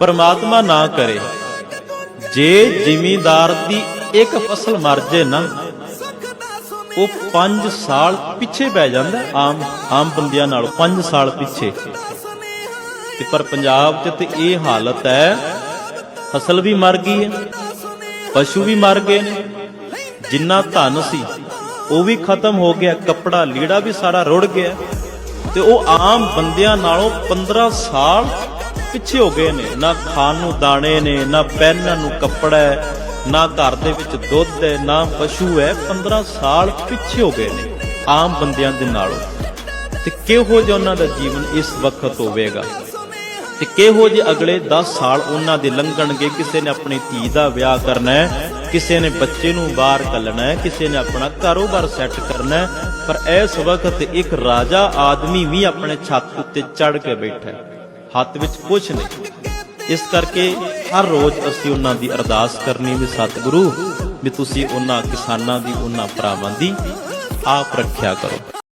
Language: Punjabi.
ਪਰਮਾਤਮਾ ਨਾ ਕਰੇ। ਜੇ ਜ਼ਿਮੀਂਦਾਰ ਦੀ ਇੱਕ ਫਸਲ ਮਰ ਜੇ ਨਾ ਉਹ 5 ਸਾਲ ਪਿੱਛੇ ਪੈ ਜਾਂਦਾ ਹੈ, ਆਮ ਆਮ ਬੰਦਿਆਂ ਨਾਲੋਂ 5 ਸਾਲ ਪਿੱਛੇ। ਤੇ ਪਰ ਪੰਜਾਬ 'ਚ ਤੇ ਇਹ ਹਾਲਤ ਹੈ ਫਸਲ ਵੀ ਮਰ ਗਈ ਹੈ ਪਸ਼ੂ ਵੀ ਮਰ ਗਏ ਨੇ ਜਿੰਨਾ ਧਨ ਸੀ ਉਹ ਵੀ ਖਤਮ ਹੋ ਗਿਆ ਕੱਪੜਾ ਲੀੜਾ ਵੀ ਸਾਰਾ ਰੁੜ ਗਿਆ। ਤੇ ਉਹ ਆਮ ਬੰਦਿਆਂ ਨਾਲੋਂ 15 ਸਾਲ ਪਿੱਛੇ ਹੋ ਗਏ ਨੇ, ਨਾ ਖਾਣ ਨੂੰ ਦਾਣੇ ਨੇ, ਨਾ ਪਹਿਨਣ ਨੂੰ ਕੱਪੜਾ ਹੈ, ਨਾ ਘਰ ਦੇ ਵਿੱਚ ਦੁੱਧ ਹੈ, ਨਾ ਪਸ਼ੂ ਹੈ 15 ਸਾਲ ਪਿੱਛੇ ਹੋ ਗਏ ਨੇ, ਆਮ ਬੰਦਿਆਂ ਦੇ ਨਾਲੋਂ। ਤੇ ਕਿਹੋ ਜਿਹਾ ਉਹਨਾਂ ਦਾ ਜੀਵਨ ਇਸ ਵਕਤ ਹੋਵੇਗਾ? ਤੇ ਕਿਹੋ ਜਿਹੇ ਅਗਲੇ 10 ਸਾਲ ਉਹਨਾਂ ਦੇ ਲੰਘਣਗੇ? ਕਿਸੇ ਨੇ ਆਪਣੀ ਧੀ ਦਾ ਵਿਆਹ ਕਰਨਾ ਹੈ, ਕਿਸੇ ਨੇ ਬੱਚੇ ਨੂੰ ਬਾਹਰ ਕੱਲਣਾ ਹੈ, ਕਿਸੇ ਨੇ ਆਪਣਾ ਕਾਰੋਬਾਰ ਸੈੱਟ ਕਰਨਾ ਹੈ, ਪਰ ਇਸ ਵਕਤ ਇੱਕ ਰਾਜਾ ਆਦਮੀ ਵੀ ਆਪਣੇ ਛੱਤ ਉੱਤੇ ਚੜ ਕੇ ਬੈਠਾ ਹੈ। ਹੱਥ ਵਿੱਚ ਕੁਝ ਨਹੀਂ। ਇਸ ਕਰਕੇ ਹਰ ਰੋਜ਼ ਅਸੀਂ ਉਹਨਾਂ ਦੀ ਅਰਦਾਸ ਕਰਨੀ ਵੀ ਸਤਿਗੁਰੂ, ਵੀ ਤੁਸੀਂ ਉਹਨਾਂ ਕਿਸਾਨਾਂ ਦੀ, ਉਹਨਾਂ ਭਰਾਵਾਂ ਦੀ ਆਪ ਰੱਖਿਆ ਕਰੋ।